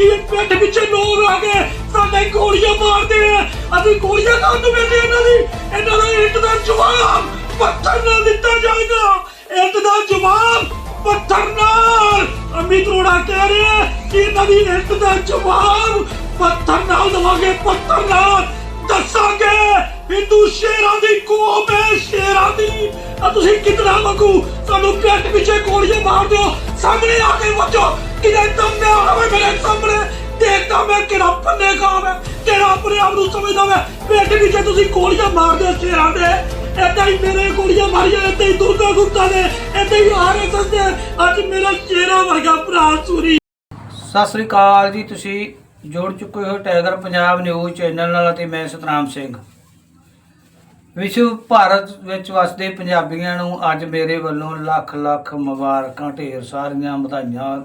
ਇਹ ਪਿੱਠ ਪਿੱਛੇ ਲੋਕ ਆ ਗਏ ਸਾਡੇ ਗੋਲੀਆਂ ਮਾਰਦੇ ਆ। ਅਸੀਂ ਗੋਲੀਆਂ ਖਾਣ ਨੂੰ ਮਿਲਦੇ ਇਹਨਾਂ ਦੀ। ਇਹਨਾਂ ਦਾ ਇੱਟ ਦਾ ਜਵਾਬ ਪੱਥਰ ਨਾਲ ਦਿੱਤਾ ਜਾਏਗਾ। ਇੱਟ ਦਾ ਜਵਾਬ ਪੱਥਰ ਨਾਲ। ਅਮਿਤ ਰੋੜਾ ਕਹਿ ਰਿਹਾ ਕਿ ਇਹਨਾਂ ਦੀ ਇੱਟ ਦਾ ਜਵਾਬ ਪੱਥਰ ਨਾਲ ਦਵਾਂਗੇ, ਪੱਥਰ ਨਾਲ। ਦੱਸਾਂਗੇ ਹਿੰਦੂ ਸ਼ੇਰਾਂ ਦੀ ਕੌਮ ਹੈ, ਸ਼ੇਰਾਂ ਦੀ। ਆ ਤੁਸੀਂ ਕਿਤਨਾ ਮੰਗੂ? ਸਾਨੂੰ ਪਿੱਠ ਪਿੱਛੇ ਗੋਲੀਆਂ ਮਾਰ ਦਿਓ। ਸਾਹਮਣੇ ਆ ਕੇ ਵੱਜੋ ਕਿਤੇ ਦਮ ਆਵੇ ਮੇਰੇ ਸਾਹਮਣੇ। ਦੇਖਦਾ ਮੈਂ ਕਿਹੜਾ ਪੰਨੇ ਖਾਮ ਹੈ ਕਿਹੜਾ ਆਪਣੇ ਆਪ ਨੂੰ ਸਮਝਦਾ ਮੈਂ। ਪਿੱਠ ਪਿੱਛੇ ਤੁਸੀਂ ਗੋਲੀਆਂ ਮਾਰਦੇ ਹੋ ਦੇ। ਏਦਾਂ ਹੀ ਮੇਰੇ ਗੋਲੀਆਂ ਮਾਰੀਆਂ, ਏਦਾਂ ਹੀ ਦੁਰਗਾ ਗੁਪਤਾ ਨੇ ਏਦਾਂ ਹੀ ਆਰਐਸਐਸ ਨੇ ਅੱਜ ਮੇਰਾ ਸ਼ੇਰਾਂ ਵਰਗਾ ਭਰਾ ਸੂਰੀ। ਸਤਿ ਸ੍ਰੀ ਅਕਾਲ ਜੀ, ਤੁਸੀਂ ਜੁੜ ਚੁੱਕੇ ਹੋ ਟਾਈਗਰ ਪੰਜਾਬ ਨਿਊਜ਼ ਚੈਨਲ ਨਾਲ ਅਤੇ ਮੈਂ ਸਤਨਾਮ ਸਿੰਘ। ਵਿਸ਼ਵ ਭਾਰਤ ਵਿੱਚ ਵਸਦੇ ਪੰਜਾਬੀਆਂ ਨੂੰ ਅੱਜ ਮੇਰੇ ਵੱਲੋਂ ਲੱਖ ਲੱਖ ਮੁਬਾਰਕਾਂ, ਢੇਰ ਸਾਰੀਆਂ ਵਧਾਈਆਂ।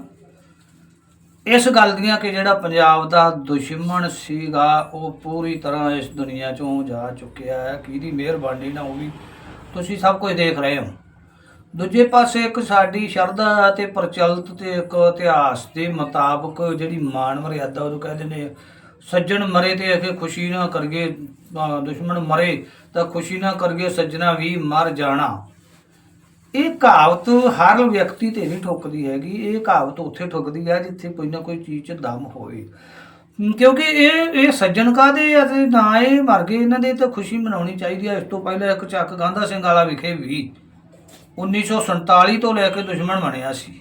ਇਸ ਗੱਲ ਦੀਆਂ ਕਿ ਜਿਹੜਾ ਪੰਜਾਬ ਦਾ ਦੁਸ਼ਮਣ ਸੀਗਾ, ਉਹ ਪੂਰੀ ਤਰ੍ਹਾਂ ਇਸ ਦੁਨੀਆ ਚੋਂ ਜਾ ਚੁੱਕਿਆ ਹੈ। ਕਿਹਦੀ ਮਿਹਰਬਾਨੀ ਨਾਲ ਉਹ ਵੀ ਤੁਸੀਂ ਸਭ ਕੁਝ ਦੇਖ ਰਹੇ ਹੋ। ਦੂਜੇ ਪਾਸੇ ਇੱਕ ਸਾਡੀ ਸ਼ਰਧਾ ਅਤੇ ਪ੍ਰਚਲਿਤ ਤੇ ਇੱਕ ਇਤਿਹਾਸ ਦੇ ਮੁਤਾਬਕ ਜਿਹੜੀ ਮਾਨ ਮਰਿਆਦਾ ਉਹ ਕਹਿੰਦੇ ਨੇ, ਸੱਜਣ ਮਰੇ ਤੇ ਅਖੇ ਖੁਸ਼ੀ ਨਾ ਕਰਗੇ ਦੁਸ਼ਮਣ ਮਰੇ ਤਾਂ ਖੁਸ਼ੀ ਨਾ ਕਰਗੇ ਸੱਜਣਾ ਵੀ ਮਰ ਜਾਣਾ। ਇਹ ਕਹਾਵਤ ਹਰ ਵਿਅਕਤੀ ਤੇ ਨਹੀਂ ਠੁੱਕਦੀ ਹੈਗੀ। ਇਹ ਕਹਾਵਤ ਉੱਥੇ ਠੁਕਦੀ ਹੈ ਜਿੱਥੇ ਕੋਈ ਨਾ ਕੋਈ ਚੀਜ਼ 'ਚ ਦਮ ਹੋਵੇ। ਕਿਉਂਕਿ ਇਹ ਇਹ ਸੱਜਣ ਕਾਦੇ ਅਤੇ ਨਾ ਇਹ ਮਰ ਗਏ, ਇਹਨਾਂ ਦੀ ਤਾਂ ਖੁਸ਼ੀ ਮਨਾਉਣੀ ਚਾਹੀਦੀ ਹੈ ਇਸ ਤੋਂ ਪਹਿਲਾਂ ਇੱਕ ਚੱਕ ਗਾਂਧਾ ਸਿੰਘ ਵਾਲਾ ਵਿਖੇ ਵੀ 1947 ਤੋਂ ਲੈ ਕੇ ਦੁਸ਼ਮਣ ਬਣਿਆ ਸੀ।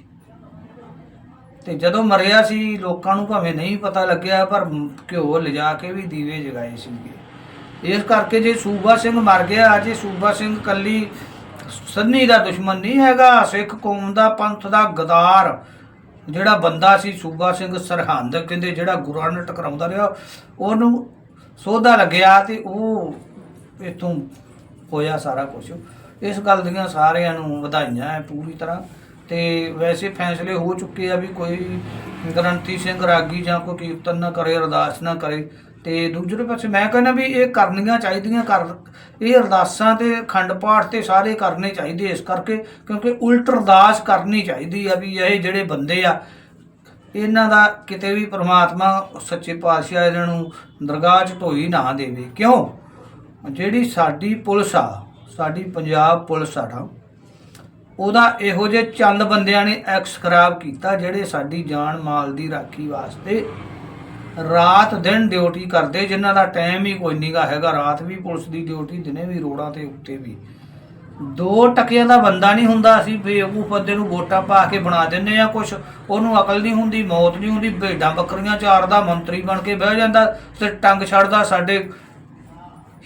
ਤੇ ਜਦੋਂ ਮਰਿਆ ਸੀ, ਲੋਕਾਂ ਨੂੰ ਭਾਵੇਂ ਨਹੀਂ ਪਤਾ ਲੱਗਿਆ, ਪਰ ਘਿਓ ਲਿਜਾ ਕੇ ਵੀ ਦੀਵੇ ਜਗਾਏ ਸੀਗੇ। ਇਸ ਕਰਕੇ ਜੇ ਸੂਬਾ ਸਿੰਘ ਮਰ ਗਿਆ, ਜੇ ਸੂਬਾ ਸਿੰਘ ਕੱਲੀ ਸੰਨੀ ਦਾ ਦੁਸ਼ਮਣ ਨਹੀਂ ਹੈਗਾ, ਸਿੱਖ ਕੌਮ ਦਾ ਪੰਥ ਦਾ ਗਦਾਰ। ਜਿਹੜਾ ਬੰਦਾ ਸੀ ਸੂਬਾ ਸਿੰਘ ਸਰਹੰਦ, ਕਹਿੰਦੇ ਜਿਹੜਾ ਗੁਰਾਂ ਨਾਲ ਟਕਰਾਉਂਦਾ ਰਿਹਾ, ਉਹਨੂੰ ਸੋਧਾ ਲੱਗਿਆ ਤੇ ਉਹ ਇਥੋਂ ਹੋਇਆ ਸਾਰਾ ਕੁਝ ਇਸ ਗੱਲ ਦੀਆਂ ਸਾਰਿਆਂ ਨੂੰ ਵਧਾਈਆਂ ਹੈ ਪੂਰੀ ਤਰ੍ਹਾਂ। ਤੇ ਵੈਸੇ ਫੈਸਲੇ ਹੋ ਚੁੱਕੇ ਆ ਵੀ ਕੋਈ ਗਰੰਤੀ ਸਿੰਘ ਰਾਗੀ ਜਾਂ ਕੋਈ ਕੀਰਤਨ ਨਾ ਕਰੇ, ਅਰਦਾਸ ਨਾ ਕਰੇ ਤੇ ਦੂਜੇ ਪਾਸੇ ਮੈਂ ਕਹਿੰਦਾ ਵੀ ਇਹ ਕਰਨੀਆਂ ਚਾਹੀਦੀਆਂ ਕਰ, ਇਹ ਅਰਦਾਸਾਂ ਤੇ ਖੰਡ ਪਾਠ ਤੇ ਸਾਰੇ ਕਰਨੇ ਚਾਹੀਦੇ ਇਸ ਕਰਕੇ, ਕਿਉਂਕਿ ਉਲਟ ਅਰਦਾਸ ਕਰਨੀ ਚਾਹੀਦੀ ਆ ਵੀ ਇਹ ਜਿਹੜੇ ਬੰਦੇ ਆ, ਇਹਨਾਂ ਦਾ ਕਿਤੇ ਵੀ ਪ੍ਰਮਾਤਮਾ ਸੱਚੇ ਪਾਤਸ਼ਾਹ ਇਹਨਾਂ ਨੂੰ ਦਰਗਾਹ 'ਚ ਢੋਈ ਨਾ ਦੇਵੇ। ਕਿਉਂ? ਜਿਹੜੀ ਸਾਡੀ ਪੁਲਿਸ ਆ, ਸਾਡੀ ਪੰਜਾਬ ਪੁਲਿਸ ਸਾਡਾ ਉਹਦਾ ਇਹੋ ਜਿਹੇ ਚੰਦ ਬੰਦਿਆਂ ਨੇ ਐਕਸ ਖਰਾਬ ਕੀਤਾ ਜਿਹੜੇ ਸਾਡੀ ਜਾਨ ਮਾਲ ਦੀ ਰਾਖੀ ਵਾਸਤੇ ਰਾਤ ਦਿਨ ਡਿਊਟੀ ਕਰਦੇ, ਜਿਨ੍ਹਾਂ ਦਾ ਟਾਈਮ ਹੀ ਕੋਈ ਨਹੀਂਗਾ ਹੈਗਾ, ਰਾਤ ਵੀ ਪੁਲਿਸ ਦੀ ਡਿਊਟੀ, ਦਿਨੇ ਵੀ ਰੋਡਾਂ ਤੇ, ਉੱਤੇ ਵੀ। ਦੋ ਟਕਿਆਂ ਦਾ ਬੰਦਾ ਨਹੀਂ ਹੁੰਦਾ, ਅਸੀਂ ਬੇਵਕੂਫ ਬੰਦੇ ਨੂੰ ਵੋਟਾਂ ਪਾ ਕੇ ਬਣਾ ਦਿੰਨੇ ਆ ਕੁਛ। ਉਹਨੂੰ ਅਕਲ ਨਹੀਂ ਹੁੰਦੀ, ਮੌਤ ਨਹੀਂ ਹੁੰਦੀ, ਭੇਡਾਂ ਬੱਕਰੀਆਂ ਚਾਰਦਾ, ਮੰਤਰੀ ਬਣ ਕੇ ਬਹਿ ਜਾਂਦਾ, ਤੇ ਟੰਗ ਛੱਡਦਾ ਸਾਡੇ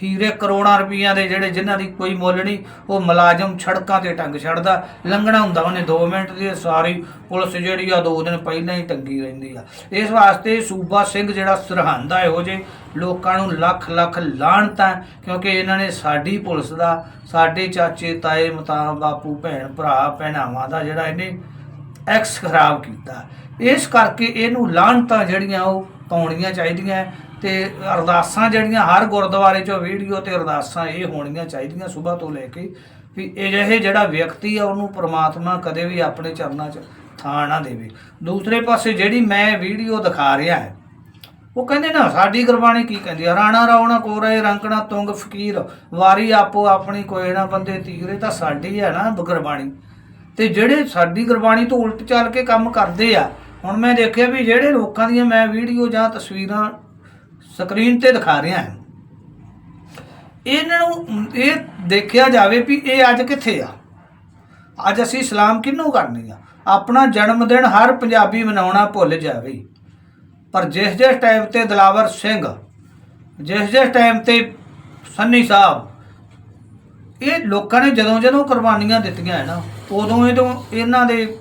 ਹੀਰੇ ਕਰੋੜਾਂ ਰੁਪਈਆਂ ਦੇ ਜਿਹੜੇ ਜਿਨ੍ਹਾਂ ਦੀ ਕੋਈ ਮੁੱਲ ਨਹੀਂ, ਉਹ ਮੁਲਾਜ਼ਮ ਸੜਕਾਂ ਤੇ ਟੰਗ ਛੱਡਦਾ। ਲੰਘਣਾ ਹੁੰਦਾ ਉਹਨੇ 2 ਮਿੰਟ ਦੀ, ਸਾਰੀ ਪੁਲਿਸ ਜਿਹੜੀ ਆ 2 ਦਿਨ ਪਹਿਲਾਂ ਹੀ ਟੰਗੀ ਰਹਿੰਦੀ ਆ। ਇਸ ਵਾਸਤੇ ਸੂਬਾ ਸਿੰਘ ਜਿਹੜਾ ਸਰਹੰਦਾ ਇਹੋ ਜੇ ਲੋਕਾਂ ਨੂੰ ਲੱਖ ਲੱਖ ਲਾਹਣਤਾਂ ਕਿਉਂਕਿ ਇਹਨਾਂ ਨੇ ਸਾਡੀ ਪੁਲਿਸ ਦਾ, ਸਾਡੇ ਚਾਚੇ, ਤਾਏ, ਮਤਾਂ, ਬਾਪੂ, ਭੈਣ, ਭਰਾ ਭੈਣਾਵਾਂ ਦਾ ਜਿਹੜਾ ਇਹਨੇ ਐਕਸ ਖਰਾਬ ਕੀਤਾ। ਇਸ ਕਰਕੇ ਇਹਨੂੰ ਲਾਹਣਤਾਂ ਜਿਹੜੀਆਂ ਉਹ ਪਾਉਣੀਆਂ ਚਾਹੀਦੀਆਂ। ਤੇ ਅਰਦਾਸਾਂ ਜਿਹੜੀਆਂ ਹਰ ਗੁਰਦੁਆਰੇ 'ਚੋਂ ਵੀਡੀਓ ਤੇ ਅਰਦਾਸਾਂ ਇਹ ਹੋਣੀਆਂ ਚਾਹੀਦੀਆਂ ਸਵੇਰ ਤੋਂ ਲੈ ਕੇ, ਵੀ ਅਜਿਹੇ ਜਿਹੜਾ ਵਿਅਕਤੀ ਆ ਉਹਨੂੰ ਪ੍ਰਮਾਤਮਾ ਕਦੇ ਵੀ ਆਪਣੇ ਚਰਨਾਂ 'ਚ ਥਾਂ ਨਾ ਦੇਵੇ। ਦੂਸਰੇ ਪਾਸੇ ਜਿਹੜੀ ਮੈਂ ਵੀਡੀਓ ਦਿਖਾ ਰਿਹਾ ਹੈ, ਉਹ ਕਹਿੰਦੇ ਨਾ, ਸਾਡੀ ਗੁਰਬਾਣੀ ਕੀ ਕਹਿੰਦੀ ਆ? ਰਾਣਾ ਰਾਉਣਾ ਕੋਰੇ ਰੰਕਣਾ ਤੁੰਗ ਫਕੀਰ, ਵਾਰੀ ਆਪੋ ਆਪਣੀ ਕੋਈ ਨਾ ਬੰਦੇ ਤੀਰੇ, ਤਾਂ ਸਾਡੀ ਹੈ ਨਾ ਗੁਰਬਾਣੀ। ਤੇ ਜਿਹੜੇ ਸਾਡੀ ਗੁਰਬਾਣੀ ਤੋਂ ਉਲਟ ਚੱਲ ਕੇ ਕੰਮ ਕਰਦੇ ਆ, ਹੁਣ ਮੈਂ ਦੇਖਿਆ ਵੀ ਜਿਹੜੇ ਲੋਕਾਂ ਦੀਆਂ ਮੈਂ ਵੀਡੀਓ ਜਾਂ ਤਸਵੀਰਾਂ ਸਕਰੀਨ ਤੇ ਦਿਖਾ ਰਿਹਾ ਹਾਂ। ਇਹਨਾਂ ਨੂੰ, ਇਹ ਦੇਖਿਆ ਜਾਵੇ ਵੀ ਇਹ ਅੱਜ ਕਿੱਥੇ ਆ? ਅੱਜ ਅਸੀਂ ਸਲਾਮ ਕਿਹਨੂੰ ਕਰਨੀ ਆ? ਆਪਣਾ ਜਨਮ ਦਿਨ ਹਰ ਪੰਜਾਬੀ ਮਨਾਉਣਾ ਭੁੱਲ ਜਾਵੇ। ਪਰ ਜਿਸ ਜਿਸ ਟਾਈਮ ਤੇ ਦਲਾਵਰ ਸਿੰਘ, ਜਿਸ ਜਿਸ ਟਾਈਮ ਤੇ ਸੰਨੀ ਸਾਹਿਬ, ਇਹ ਲੋਕਾਂ ਨੇ ਜਦੋਂ ਜਦੋਂ ਕੁਰਬਾਨੀਆਂ ਦਿੱਤੀਆਂ ਹੈ ਨਾ ਉਦੋਂ ਇਹਦੋਂ ਇਹਨਾਂ ਦੇ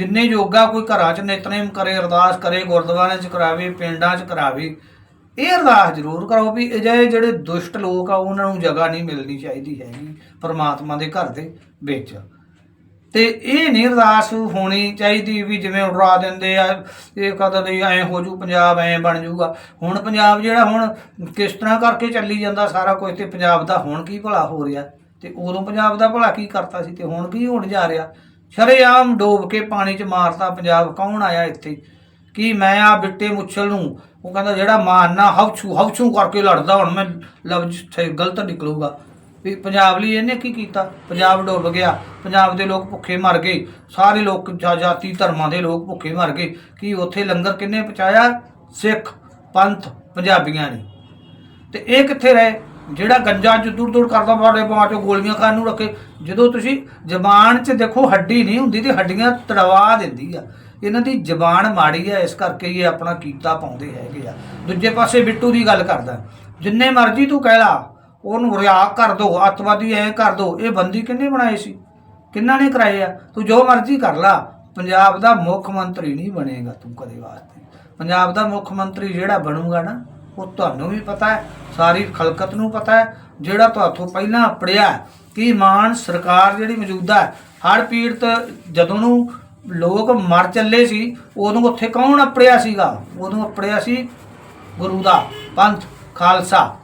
ਜਿੰਨੇ ਯੋਗਾ ਕੋਈ ਘਰਾਂ 'ਚ ਨਿਤਨੇਮ ਕਰੇ, ਅਰਦਾਸ ਕਰੇ, ਗੁਰਦੁਆਰਿਆਂ 'ਚ ਕਰਾਵੇ, ਪਿੰਡਾਂ 'ਚ ਕਰਾਵੇ, ਇਹ ਅਰਦਾਸ ਜ਼ਰੂਰ ਕਰੋ ਵੀ ਅਜਿਹੇ ਜਿਹੜੇ ਦੁਸ਼ਟ ਲੋਕ ਆ, ਉਹਨਾਂ ਨੂੰ ਜਗ੍ਹਾ ਨਹੀਂ ਮਿਲਣੀ ਚਾਹੀਦੀ ਹੈਗੀ ਪਰਮਾਤਮਾ ਦੇ ਘਰ ਦੇ ਵਿੱਚ। ਤੇ ਇਹ ਨਹੀਂ ਅਰਦਾਸ ਹੋਣੀ ਚਾਹੀਦੀ ਵੀ ਜਿਵੇਂ ਉਡਰਾ ਦਿੰਦੇ ਆ, ਇਹ ਕਦਰ ਨਹੀਂ ਐ ਹੋ ਜੂ, ਪੰਜਾਬ ਐ ਬਣ ਜੂਗਾ। ਹੁਣ ਪੰਜਾਬ ਜਿਹੜਾ ਹੁਣ ਕਿਸ ਤਰ੍ਹਾਂ ਕਰਕੇ ਚੱਲੀ ਜਾਂਦਾ ਸਾਰਾ ਕੁਝ ਤੇ ਪੰਜਾਬ ਦਾ ਹੁਣ ਕੀ ਭਲਾ ਹੋ ਰਿਹਾ? ਤੇ ਉਦੋਂ ਪੰਜਾਬ ਦਾ ਭਲਾ ਕੀ ਕਰਤਾ ਸੀ ਤੇ ਹੁਣ ਕੀ ਹੋਣ ਜਾ ਰਿਹਾ? ਸ਼ਰੇਆਮ ਡੋਬ ਕੇ ਪਾਣੀ 'ਚ ਮਾਰਤਾ ਪੰਜਾਬ। ਕੌਣ ਆਇਆ ਇੱਥੇ? ਕਿ ਮੈਂ ਆ ਬਿੱਟੇ ਮੁੱਛਲ ਨੂੰ? ਉਹ ਕਹਿੰਦਾ, ਜਿਹੜਾ ਮਾਰਨਾ ਹਵਛੂ ਹਵਛੂ ਕਰਕੇ ਲੜਦਾ, ਹੁਣ ਮੈਂ ਲਫ਼ਜ਼ ਗਲਤ ਨਿਕਲੂਗਾ। ਵੀ ਪੰਜਾਬ ਲਈ ਇਹਨੇ ਕੀ ਕੀਤਾ? ਪੰਜਾਬ ਡੁੱਬ ਗਿਆ। ਪੰਜਾਬ ਦੇ ਲੋਕ ਭੁੱਖੇ ਮਰ ਗਏ। ਸਾਰੇ ਲੋਕ ਜਾ- ਜਾਤੀ ਧਰਮਾਂ ਦੇ ਲੋਕ ਭੁੱਖੇ ਮਰ ਗਏ। ਕਿ ਉੱਥੇ ਲੰਗਰ ਕਿੰਨੇ ਪਹੁੰਚਾਇਆ? ਸਿੱਖ, ਪੰਥ, ਪੰਜਾਬੀਆਂ ਨੇ। ਤੇ ਇਹ ਕਿੱਥੇ ਰਹੇ? ਜਿਹੜਾ ਗੰਜਾ ਚ ਦੂਰ ਦੂਰ ਕਰਦਾ ਬਾੜੇ ਬਾਹ ਚੋਂ ਗੋਲੀਆਂ ਖਾਣ ਨੂੰ ਰੱਖੇ, ਜਦੋਂ ਤੁਸੀਂ ਜ਼ਬਾਨ 'ਚ ਦੇਖੋ ਹੱਡੀ ਨਹੀਂ ਹੁੰਦੀ ਤੇ ਹੱਡੀਆਂ ਤੜਵਾ ਦਿੰਦੀ ਆ। ਇਹਨਾਂ ਦੀ ਜ਼ਬਾਨ ਮਾੜੀ ਆ, ਇਸ ਕਰਕੇ ਇਹ ਆਪਣਾ ਕੀਤਾ ਪਾਉਂਦੇ ਹੈਗੇ ਆ। ਦੂਜੇ ਪਾਸੇ ਬਿੱਟੂ ਦੀ ਗੱਲ ਕਰਦਾ, ਜਿੰਨੇ ਮਰਜ਼ੀ ਤੂੰ ਕਹਿ ਲਾ, ਉਹਨੂੰ ਰਿਆ ਕਰ ਦੋ, ਅੱਤਵਾਦੀ ਐ ਕਰ ਦੋ, ਇਹ ਬੰਦੀ ਕਿੰਨੇ ਬਣਾਏ ਸੀ? ਕਿੰਨਾ ਨੇ ਕਰਾਏ ਆ? ਤੂੰ ਜੋ ਮਰਜ਼ੀ ਕਰ ਲਾ, ਪੰਜਾਬ ਦਾ ਮੁੱਖ ਮੰਤਰੀ ਨਹੀਂ ਬਣੇਗਾ ਤੂੰ ਕਦੇ ਵਾਸਤੇ। ਪੰਜਾਬ ਦਾ ਮੁੱਖ ਮੰਤਰੀ ਜਿਹੜਾ ਬਣੂਗਾ ਨਾ ਉਹ ਤੁਹਾਨੂੰ ਵੀ ਪਤਾ ਹੈ, ਸਾਰੀ ਖਲਕਤ ਨੂੰ ਪਤਾ ਹੈ, ਜਿਹੜਾ ਤੁਹਾਥੋਂ ਪਹਿਲਾਂ ਪੜਿਆ ਕਿ ਮਾਨ ਸਰਕਾਰ ਜਿਹੜੀ ਮੌਜੂਦਾ ਹੈ ਹੜ ਪੀੜਤ ਜਦੋਂ ਨੂੰ ਲੋਕ ਮਰ ਚੱਲੇ ਸੀ, ਉਦੋਂ ਉੱਥੇ ਕੌਣ ਅਪੜਿਆ ਸੀਗਾ? ਉਦੋਂ ਅਪੜਿਆ ਸੀ ਗੁਰੂ ਦਾ ਪੰਥ, ਖਾਲਸਾ।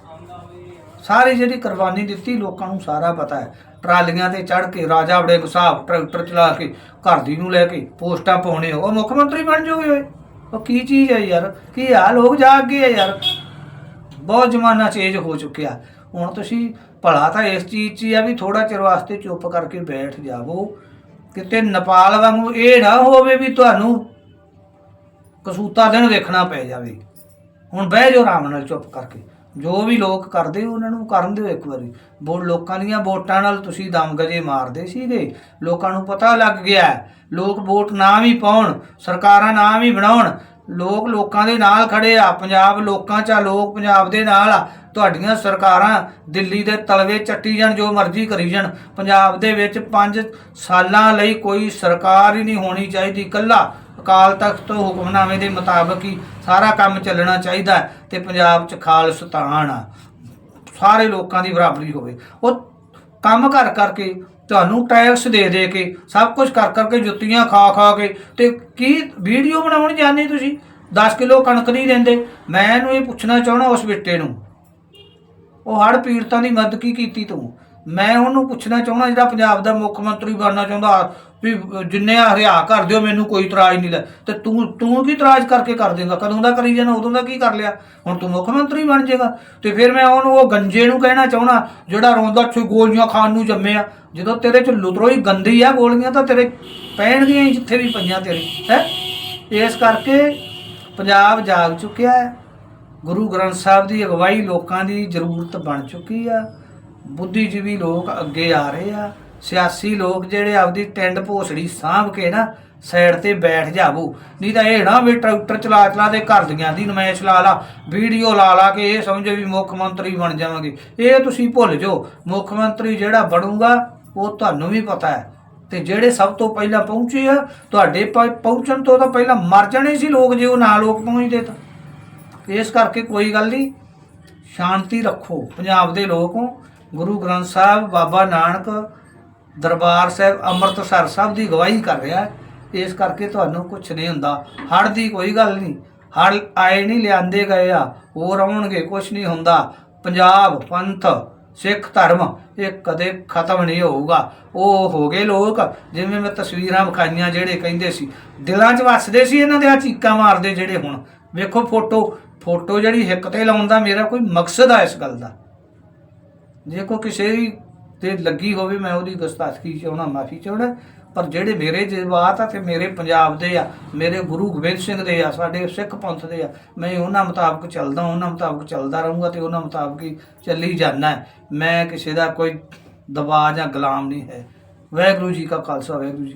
ਸਾਰੀ ਜਿਹੜੀ ਕੁਰਬਾਨੀ ਦਿੱਤੀ ਲੋਕਾਂ ਨੂੰ ਸਾਰਾ ਪਤਾ ਹੈ। ਟਰਾਲੀਆਂ ਤੇ ਚੜ ਕੇ, ਰਾਜਾ ਵੜੇ ਸਾਹਿਬ ਟਰੈਕਟਰ ਚਲਾ ਕੇ, ਘਰ ਦੀ ਨੂੰ ਲੈ ਕੇ ਪੋਸਟਾਂ ਪਾਉਣੇ ਉਹ ਮੁੱਖ ਮੰਤਰੀ ਬਣ ਜਾਓਗੇ ਓਏ। ਉਹ ਕੀ ਚੀਜ਼ ਹੈ ਯਾਰ? ਕੀ ਆ ਲੋਕ ਜਾਗ ਗਏ ਆ ਯਾਰ। ਬਹੁਤ ਜ਼ਮਾਨਾ ਚੇਂਜ ਹੋ ਚੁੱਕਿਆ। ਹੁਣ ਤੁਸੀਂ ਭਲਾ ਤਾਂ ਇਸ ਚੀਜ਼ 'ਚ ਹੀ ਆ ਵੀ ਥੋੜਾ ਚਿਰ ਵਾਸਤੇ ਚੁੱਪ ਕਰਕੇ ਬੈਠ ਜਾਵੋ। ਕਿਤੇ ਨੇਪਾਲ ਵਾਂਗੂ ਇਹ ਨਾ ਹੋਵੇ ਵੀ ਤੁਹਾਨੂੰ ਕਸੂਤਾ ਦਿਨ ਵੇਖਣਾ ਪੈ ਜਾਵੇ। ਹੁਣ ਬਹਿ ਜਾਓ ਆਰਾਮ ਨਾਲ ਚੁੱਪ ਕਰਕੇ। ਜੋ ਵੀ ਲੋਕ ਕਰਦੇ ਉਹਨਾਂ ਨੂੰ ਕਰਨ ਦਿਓ ਇੱਕ ਵਾਰੀ। ਬੋ ਲੋਕਾਂ ਦੀਆਂ ਵੋਟਾਂ ਨਾਲ ਤੁਸੀਂ ਦਮਗਜੇ ਮਾਰਦੇ ਸੀਗੇ। ਲੋਕਾਂ ਨੂੰ ਪਤਾ ਲੱਗ ਗਿਆ। ਲੋਕ ਵੋਟ ਨਾ ਵੀ ਪਾਉਣ, ਸਰਕਾਰਾਂ ਨਾ ਵੀ ਬਣਾਉਣ ਲੋਕ ਲੋਕਾਂ ਦੇ ਨਾਲ ਖੜੇ ਆ, ਪੰਜਾਬ ਲੋਕਾਂ 'ਚ ਆ, ਲੋਕ ਪੰਜਾਬ ਦੇ ਨਾਲ ਆ। ਤੁਹਾਡੀਆਂ ਸਰਕਾਰਾਂ ਦਿੱਲੀ ਦੇ ਤਲਵੇ ਚੱਟੀ ਜਾਣ, ਜੋ ਮਰਜ਼ੀ ਕਰੀ ਜਾਣ। ਪੰਜਾਬ ਦੇ ਵਿੱਚ 5 ਸਾਲਾਂ ਲਈ ਕੋਈ ਸਰਕਾਰ ਹੀ ਨਹੀਂ ਹੋਣੀ ਚਾਹੀਦੀ। ਇਕੱਲਾ ਅਕਾਲ ਤਖਤ ਤੋਂ ਹੁਕਮਨਾਮੇ ਦੇ ਮੁਤਾਬਕ ਹੀ ਸਾਰਾ ਕੰਮ ਚੱਲਣਾ ਚਾਹੀਦਾ ਹੈ ਤੇ ਪੰਜਾਬ 'ਚ ਖਾਲਸਤਾਨ ਆ। ਸਾਰੇ ਲੋਕਾਂ ਦੀ ਬਰਾਬਰੀ ਹੋਵੇ। ਉਹ ਕੰਮ ਕਰ ਕਰਕੇ ਤੁਹਾਨੂੰ ਟੈਕਸ ਦੇ ਦੇ ਕੇ, ਸਭ ਕੁਝ ਕਰ ਕਰਕੇ ਜੁੱਤੀਆਂ ਖਾ ਖਾ ਕੇ, ਤੇ ਕੀ ਵੀਡੀਓ ਬਣਾਉਣ ਜਾਂਦੇ ਤੁਸੀਂ? 10 ਕਿਲੋ ਕਣਕ ਨਹੀਂ ਦਿੰਦੇ। ਮੈਂ ਇਹਨੂੰ ਇਹ ਪੁੱਛਣਾ ਚਾਹਣਾ ਉਸ ਬਿੱਟੇ ਨੂੰ। ਉਹ ਹੜ ਪੀੜਤਾਂ ਦੀ ਮਦਦ ਕੀ ਕੀਤੀ ਤੂੰ? ਮੈਂ ਉਹਨੂੰ ਪੁੱਛਣਾ ਚਾਹੁੰਦਾ ਜਿਹੜਾ ਪੰਜਾਬ ਦਾ ਮੁੱਖ ਮੰਤਰੀ ਬਣਨਾ ਚਾਹੁੰਦਾ, ਵੀ ਜਿੰਨੇ ਆ ਹਰਿਆ ਕਰ ਦਿਓ ਮੈਨੂੰ ਕੋਈ ਇਤਰਾਜ਼ ਨਹੀਂ ਲੈ। ਤੇ ਤੂੰ ਤੂੰ ਕੀ ਇਤਰਾਜ਼ ਕਰਕੇ ਕਰ ਦੇਂਗਾ ਕਦੋਂ ਦਾ ਕਰੀ ਜਾਣਾ, ਉਦੋਂ ਦਾ ਕੀ ਕਰ ਲਿਆ? ਹੁਣ ਤੂੰ ਮੁੱਖ ਮੰਤਰੀ ਬਣ ਜਾਏਗਾ। ਤੇ ਫਿਰ ਮੈਂ ਉਹਨੂੰ, ਉਹ ਗੰਜੇ ਨੂੰ ਕਹਿਣਾ ਚਾਹਣਾ ਜਿਹੜਾ ਰੋਂਦਾ ਛੇ ਗੋਲੀਆਂ ਖਾਣ ਨੂੰ ਜੰਮਿਆ ਜਦੋਂ ਤੇਰੇ ਚ ਲੁਤਰੋਈ ਗੰਦੀ ਆ ਗੋਲੀਆਂ, ਤਾਂ ਤੇਰੇ ਪੈਣਗੀਆਂ ਹੀ ਜਿੱਥੇ ਵੀ ਪਈਆਂ ਤੇਰੇ, ਹੈ? ਇਸ ਕਰਕੇ ਪੰਜਾਬ ਜਾਗ ਚੁੱਕਿਆ ਹੈ। ਗੁਰੂ ਗ੍ਰੰਥ ਸਾਹਿਬ ਦੀ ਅਗਵਾਈ ਲੋਕਾਂ ਦੀ ਜ਼ਰੂਰਤ ਬਣ ਚੁੱਕੀ ਆ। ਬੁੱਧੀਜੀਵੀ ਲੋਕ ਅੱਗੇ ਆ ਰਹੇ ਆ। ਸਿਆਸੀ ਲੋਕ ਜਿਹੜੇ ਆਪਦੀ ਟੈਂਡ ਭੋਸੜੀ ਸਾਂਭ ਕੇ ਨਾ ਸਾਈਡ ਤੇ ਬੈਠ ਜਾਵੋ। ਨਹੀਂ ਤਾਂ ਇਹ ਨਾ ਵੀ ਟਰੈਕਟਰ ਚਲਾ ਚਲਾ ਦੇ ਘਰ ਦੀਆਂ ਦੀ ਨਮਾਇਸ਼ ਲਾ ਲਾ, ਵੀਡੀਓ ਲਾ ਲਾ ਕੇ ਇਹ ਸਮਝੋ ਵੀ ਮੁੱਖ ਮੰਤਰੀ ਬਣ ਜਾਵਾਂਗੇ। ਇਹ ਤੁਸੀਂ ਭੁੱਲ ਜਾਓ, ਮੁੱਖ ਮੰਤਰੀ ਜਿਹੜਾ ਬਣੂਗਾ, ਉਹ ਤੁਹਾਨੂੰ ਵੀ ਪਤਾ ਹੈ। ਤੇ ਜਿਹੜੇ ਸਭ ਤੋਂ ਪਹਿਲਾਂ ਪਹੁੰਚੇ ਆ, ਤੁਹਾਡੇ ਪ- ਪਹੁੰਚਣ ਤੋਂ ਤਾਂ ਪਹਿਲਾਂ ਮਰ ਜਾਣੇ ਸੀ ਲੋਕ ਜੇ ਉਹ ਨਾ ਲੋਕ ਪਹੁੰਚਦੇ ਤਾਂ। ਇਸ ਕਰਕੇ ਕੋਈ ਗੱਲ ਨਹੀਂ, ਸ਼ਾਂਤੀ ਰੱਖੋ, ਪੰਜਾਬ ਦੇ ਲੋਕੋ ਗੁਰੂ ਗ੍ਰੰਥ ਸਾਹਿਬ ਬਾਬਾ ਨਾਨਕ ਦਰਬਾਰ ਸਾਹਿਬ ਅੰਮ੍ਰਿਤਸਰ ਸਾਹਿਬ ਦੀ ਗਵਾਹੀ ਕਰ ਰਿਹਾ ਇਸ ਕਰਕੇ ਤੁਹਾਨੂੰ ਕੁਝ ਨਹੀਂ ਹੁੰਦਾ। ਹੜ ਦੀ ਕੋਈ ਗੱਲ ਨਹੀਂ। ਹੜ ਆਏ ਨਹੀਂ, ਲਿਆਂਦੇ ਗਏ ਆ। ਹੋਰ ਆਉਣਗੇ ਕੁਝ ਨਹੀਂ ਹੁੰਦਾ। ਪੰਜਾਬ, ਪੰਥ, ਸਿੱਖ ਧਰਮ, ਇਹ ਕਦੇ ਖਤਮ ਨਹੀਂ ਹੋਊਗਾ। ਉਹ ਹੋ ਗਏ ਲੋਕ, ਜਿਵੇਂ ਮੈਂ ਤਸਵੀਰਾਂ ਵਿਖਾਈਆਂ ਜਿਹੜੇ ਕਹਿੰਦੇ ਸੀ। ਦਿਲਾਂ 'ਚ ਵੱਸਦੇ ਸੀ ਇਹਨਾਂ ਦੇ ਆ ਚੀਕਾਂ ਮਾਰਦੇ ਜਿਹੜੇ ਹੁਣ। ਵੇਖੋ ਫੋਟੋ। ਫੋਟੋ ਜਿਹੜੀ ਹਿੱਕ ਤੇ ਲਾਉਣ ਦਾ ਮੇਰਾ ਕੋਈ ਮਕਸਦ ਆ ਇਸ ਗੱਲ ਦਾ। ਜੇ ਕੋ ਕਿਸੇ ਤੇ ਲੱਗੀ ਹੋਵੇ, ਮੈਂ ਉਹਦੀ ਗੁਸਤਾਖੀ ਚਾਹਣਾ ਮਾਫੀ ਚਾਹਣਾ ਪਰ ਜਿਹੜੇ ਮੇਰੇ ਜਜ਼ਬਾਤ ਆ ਤੇ ਮੇਰੇ ਪੰਜਾਬ ਦੇ ਆ, ਮੇਰੇ ਗੁਰੂ ਗੋਬਿੰਦ ਸਿੰਘ ਦੇ ਆ, ਸਾਡੇ ਸਿੱਖ ਪੰਥ ਦੇ ਆ, ਮੈਂ ਉਹਨਾਂ ਮੁਤਾਬਕ ਚੱਲਦਾ ਉਹਨਾਂ ਮੁਤਾਬਕ ਚੱਲਦਾ ਰਹੂੰਗਾ ਤੇ ਉਹਨਾਂ ਮੁਤਾਬਕ ਹੀ ਚੱਲੀ ਜਾਣਾ ਮੈਂ ਕਿਸੇ ਦਾ ਕੋਈ ਦਬਾਅ ਜਾਂ ਗੁਲਾਮ ਨਹੀਂ ਹੈ। ਵਾਹਿਗੁਰੂ ਜੀ ਕਾ ਖਾਲਸਾ, ਵਾਹਿਗੁਰੂ ਜੀ